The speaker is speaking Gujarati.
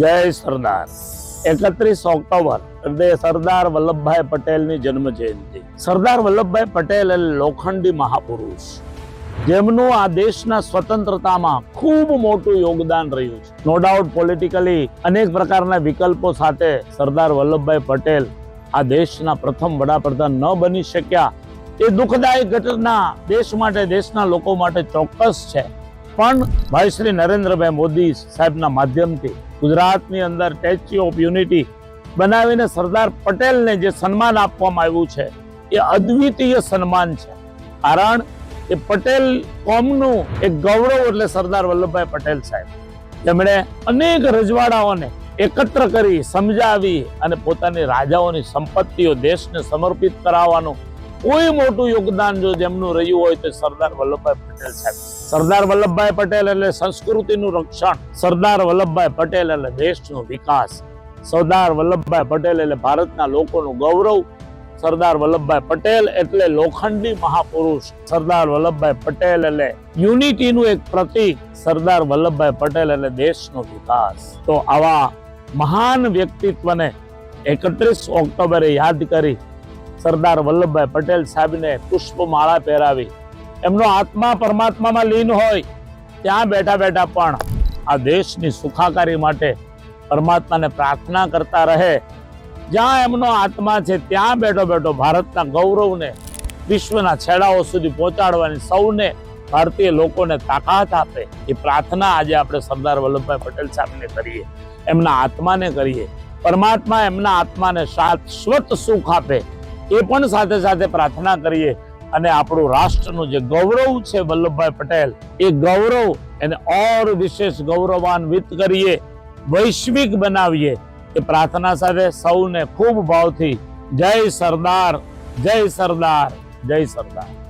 જય સરદાર. એકત્રીસ ઓક્ટોબર એટલે સરદાર વલ્લભભાઈ પટેલની જન્મ જયંતિ સરદાર વલ્લભભાઈ પટેલ એટલે લોખંડી મહાપુરુષ. જેમનું આ દેશના સ્વતંત્રતામાં ખૂબ મોટું યોગદાન રહ્યું છે. નો ડાઉટ પોલિટિકલી અનેક પ્રકારના વિકલ્પો સાથે સરદાર વલ્લભભાઈ પટેલ આ દેશના પ્રથમ વડાપ્રધાન ન બની શક્યા. એ દુઃખદાયક ઘટના દેશ માટે, દેશના લોકો માટે ચોક્કસ છે. પણ ભાઈ શ્રી નરેન્દ્રભાઈ મોદી સાહેબના માધ્યમથી ગુજરાતની અંદર સ્ટેચ્યુ ઓફ યુનિટી બનાવીને સરદાર પટેલને જે સન્માન આપવામાં આવ્યું છે, એ અદ્વિતીય સન્માન છે. કારણ એ પટેલ કોમનું એક ગૌરવ એટલે સરદાર વલ્લભભાઈ પટેલ સાહેબ. તેમણે અનેક રજવાડાઓને એકત્ર કરી, સમજાવી અને પોતાની રાજાઓની સંપત્તિઓ દેશને સમર્પિત કરાવવાનું કોઈ મોટું યોગદાન જો જેમનું રહ્યું હોય તો સરદાર વલ્લભભાઈ પટેલ સાહેબ. સરદાર વલ્લભભાઈ પટેલ એટલે સંસ્કૃતિનું રક્ષણ. સરદાર વલ્લભભાઈ પટેલ એટલે દેશનો વિકાસ. સરદાર વલ્લભભાઈ પટેલ એટલે ભારતના લોકોનું ગૌરવ. સરદાર વલ્લભભાઈ પટેલ એટલે લોખંડી મહાપુરુષ. સરદાર વલ્લભભાઈ પટેલ એટલે યુનિટીનું એક પ્રતીક. સરદાર વલ્લભભાઈ પટેલ એટલે દેશનો વિકાસ. તો આવા મહાન વ્યક્તિત્વને એકત્રીસ ઓક્ટોબરે યાદ કરી સરદાર વલ્લભભાઈ પટેલ સાહેબને પુષ્પમાળા પહેરાવી. એમનો આત્મા પરમાત્મામાં લીન હોય, ત્યાં બેઠા બેઠા પણ આ દેશની સુખાકારી માટે પરમાત્માને પ્રાર્થના કરતા રહે. જ્યાં એમનો આત્મા છે, ત્યાં બેઠો બેઠો ભારતના ગૌરવને, વિશ્વના છેડાઓ સુધી પહોંચાડવાની સૌને ભારતીય લોકોને તાકાત આપે. એ પ્રાર્થના આજે આપણે સરદાર વલ્લભભાઈ પટેલ સાહેબને કરીએ. એમના આત્માને કરીએ. પરમાત્મા એમના આત્માને શાશ્વત સુખ આપે. એ પણ સાથે સાથે પ્રાર્થના કરીએ. અને આપણું રાષ્ટ્રનું જે ગૌરવ છે વલ્લભભાઈ પટેલ, એ ગૌરવ એને ઓર વિશેષ ગૌરવાન્વિત કરીએ, વૈશ્વિક બનાવીએ. એ પ્રાર્થના સાથે સૌને ખૂબ ભાવથી જય સરદાર જય સરદાર જય સરદાર.